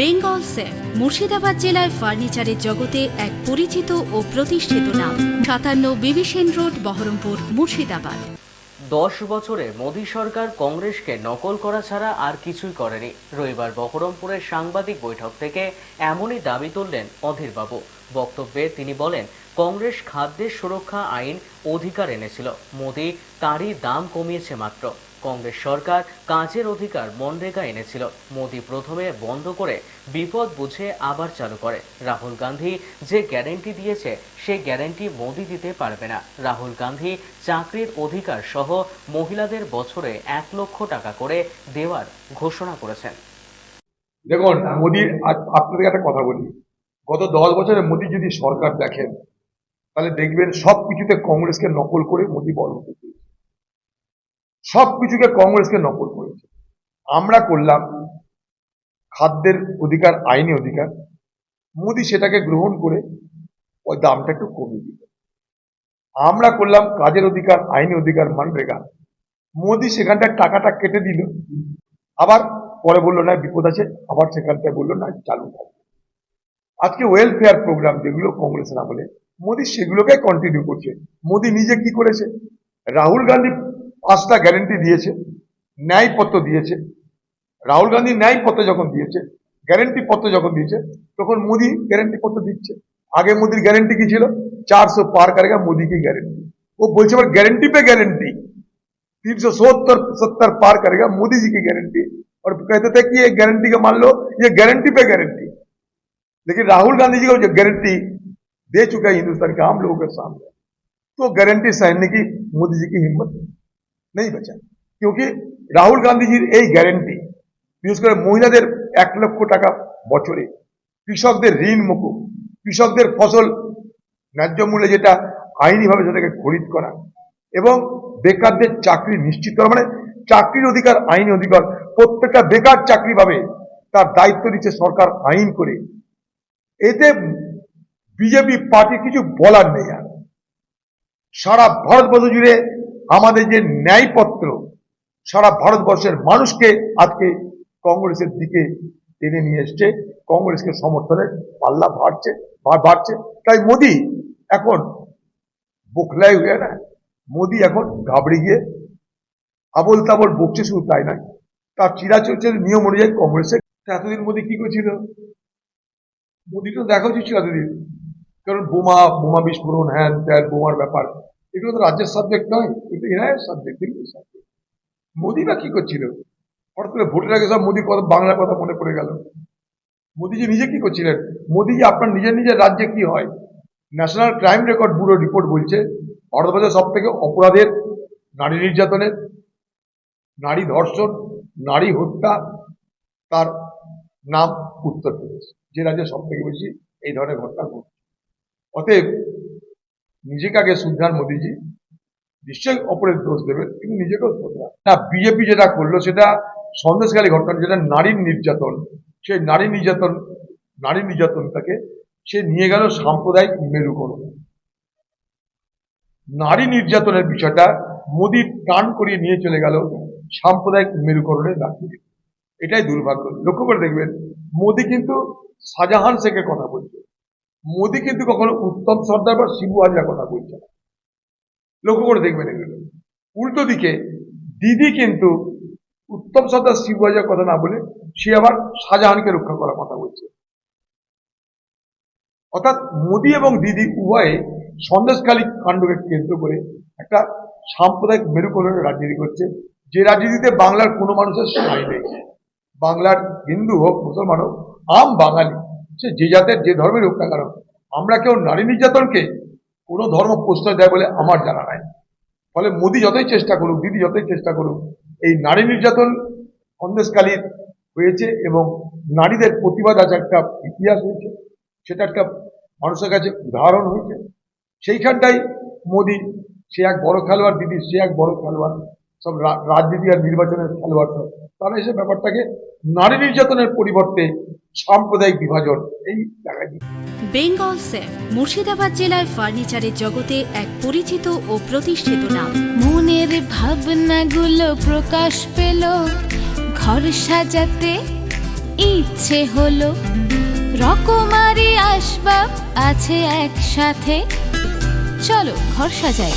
Bengal safe, Murshidabad জেলায় ফার্নিচারের জগতে এক পরিচিত ও প্রতিষ্ঠিত নাম। সাতান্ন বিবিসেন রোড, বহরমপুর, মুর্শিদাবাদ। দশ বছরে মোদী সরকার কংগ্রেসকে নকল করা ছাড়া আর কিছুই করেনি। রবিবার বহরমপুরের সাংবাদিক বৈঠক থেকে এমনই দাবি তুললেন অধীরবাবু। বক্তব্যে তিনি বলেন, কংগ্রেস খাদ্যের সুরক্ষা আইন অধিকার এনেছিল। মোদী তারই দাম কমিয়েছে মাত্র। কংগ্রেস সরকার কাজের অধিকার মনরেগা এনেছিল। মোদী প্রথমে বন্ধ করে বিপদ বুঝে আবার চালু করে। রাহুল গান্ধী যে গ্যারেন্টি দিয়েছে, সে গ্যারেন্টি মোদী দিতে পারবে না। রাহুল গান্ধী চাকরির অধিকার সহ মহিলাদের বছরে এক লক্ষ টাকা করে দেওয়ার ঘোষণা করেছেন। দেখুন মোদির আপনাদের একটা কথা বলি। গত দশ বছরে মোদি যদি সরকার দেখেন, তাহলে দেখবেন সব কিছুতে কংগ্রেসকে নকল করে মোদি বড় হতে সব কিছুকে কংগ্রেসকে নকল করেছে। আমরা করলাম খাদ্যের অধিকার, আইনি অধিকার। মোদি সেটাকে গ্রহণ করে ওই দামটা একটু কমিয়ে দিল। আমরা করলাম কাজের অধিকার, আইনি অধিকার মানরেগা। মোদি সেখানটায় টাকাটা কেটে দিল। আবার পরে বলল, না, বিপদ আছে। আবার সেখানটায় বলল, না, চালু থাকবে আজকে ওয়েলফেয়ার প্রোগ্রাম যেগুলো কংগ্রেসের আমলে, মোদি সেগুলোকে কন্টিনিউ করছে। মোদি নিজে কি করেছে? রাহুল গান্ধী পাঁচটা গ্যারেন্টি দিয়েছে ন্যায়পত্র দিয়েছে রাহুল গান্ধী ন্যায়পত্র যখন দিয়েছে গ্যারেন্টি পত্র যখন দিয়েছে তখন মোদি গ্যারেন্টি পত্র দিচ্ছে আগে মোদির গ্যারেন্টি কি ছিল চারশো পার করেগা মোদি কি গ্যারেন্টি ও বলছে আবার গ্যারেন্টি पे গ্যারেন্টি तीन सौ सत्तर सत्तर पार करेगा मोदी जी की गारंटी और कहते थे कि ये गारंटी का मान लो ये गारंटी पे गारंटी लेकिन राहुल गांधी जी को जो गारंटी दे चुका है हिंदुस्तान के आम लोगों के सामने तो गारंटी सहने की मोदी जी की हिम्मत नहीं बचा क्योंकि রাহুল গান্ধীজির এই গ্যারেন্টি বিশেষ করে মহিলাদের এক লক্ষ টাকা বছরে কৃষকদের ঋণ মুকুব কৃষকদের ফসল ন্যায্য মূল্যে যেটা আইনিভাবে সেটাকে খরিদ করা এবং বেকারদের চাকরি নিশ্চিত করা মানে চাকরির অধিকার আইনি অধিকার প্রত্যেকটা বেকার চাকরি পাবে তার দায়িত্ব নিচ্ছে সরকার আইন করে এতে বিজেপি পার্টি কিছু বলার নেই আর সারা ভারতবর্ষ জুড়ে আমাদের যে ন্যায়পত্র, সারা ভারতবর্ষের মানুষকে আজকে কংগ্রেসের দিকে টেনে নিয়ে এসছে। কংগ্রেসকে সমর্থনের পাল্লা বাড়ছে বাড়ছে তাই মোদি এখন বোখলাই হয়ে না, মোদি এখন ঘাবড়ে গিয়ে আবল তাবল বকছে শুধু তাই নয়, তার চিরাচরিত নিয়ম অনুযায়ী কংগ্রেসের। এতদিন মোদি কি করেছিল? মোদি তো দেখা উচিত ছিল এতদিন কারণ বোমা বোমা বিস্ফোরণ, হ্যান ত্যান, বোমার ব্যাপার। এগুলো তো রাজ্যের সাবজেক্ট নয় কিন্তু এরাই সাবজেক্ট দিল্লির সাবজেক্ট মোদি বা কি করছিল? হঠাৎ করে ভোটের আগে সব মোদি কথা বাংলার কথা মনে পড়ে গেল। মোদিজি নিজে কি করছিলেন? মোদিজি আপনার নিজের নিজের রাজ্যে কি হয়? National crime record bureau report বলছে, ভারতবর্ষের সব থেকে অপরাধের নারী নির্যাতনের, নারী ধর্ষণ, নারী হত্যা, তার নাম উত্তরপ্রদেশ, যে রাজ্যে সব থেকে বেশি এই ধরনের ঘটনা ঘটছে। অতএব নিজেকে আগে শুদ্ধান মোদিজি। নিশ্চয়ই অপরের দোষ দেবেন, কিন্তু নিজেকেও শোধরা না, বিজেপি যেটা করল, সেটা সন্দেশকারী ঘটনা, যেটা নারীর নির্যাতন, সেই নারী নির্যাতন, নারী নির্যাতনটাকে সে নিয়ে গেল সাম্প্রদায়িক মেরুকরণ। নারী নির্যাতনের বিষয়টা মোদি টান করিয়ে নিয়ে চলে গেল সাম্প্রদায়িক মেরুকরণের রাজনীতি। এটাই দুর্ভাগ্য। লক্ষ্য করে দেখবেন, মোদি কিন্তু শাহজাহান শেখের কথা বলছে। মোদি কিন্তু কখনো উত্তম সর্দার বা শিবু হাজরা কথা বলছে না। লক্ষ্য করে দেখবেন এগুলো। উল্টো দিকে, দিদি কিন্তু উত্তম সর্দার শিবু হাজার কথা না বলে সে আবার শাহজাহানকে রক্ষা করার কথা বলছে। অর্থাৎ মোদি এবং দিদি উভয়ে সন্দেশকালী কাণ্ডকে কেন্দ্র করে একটা সাম্প্রদায়িক মেরুকরণের রাজনীতি করছে। যে রাজনীতিতে বাংলার কোনো মানুষের সাই নেই। বাংলার হিন্দু হোক, মুসলমান হোক, আম বাঙালি। সে যে জাতের, যে ধর্মের হোক না কেন, আমরা কেউ নারী নির্যাতনকে কোনো ধর্ম প্রশ্রয় দেয় বলে আমার জানা নাই। ফলে মোদি যতই চেষ্টা করুক, দিদি যতই চেষ্টা করুক, এই নারী নির্যাতন সন্দেশকালীর হয়েছে এবং নারীদের প্রতিবাদ আছে একটা ইতিহাস হয়েছে, সেটা একটা মানুষের কাছে উদাহরণ হয়েছে। সেইখানটাই মোদি সে এক বড় খেলোয়াড়, দিদি সে এক বড় খেলোয়াড়। সব রাজনীতি আর নির্বাচনের খেলোয়াড় সব। তারা এসে ব্যাপারটাকে নারী নির্যাতনের পরিবর্তে সাম্প্রদায়িক বিভাজন, এই জায়গায় বেঙ্গল সেফ মুর্শিদাবাদ জেলায় ফার্নিচারের জগতে এক পরিচিত ও প্রতিষ্ঠিত নাম। মনের ভাবনাগুলো প্রকাশ পেল, ঘর সাজাতে ইচ্ছে হলো। রকমারি আসবাব আছে একসাথে। চলো ঘর সাজাই।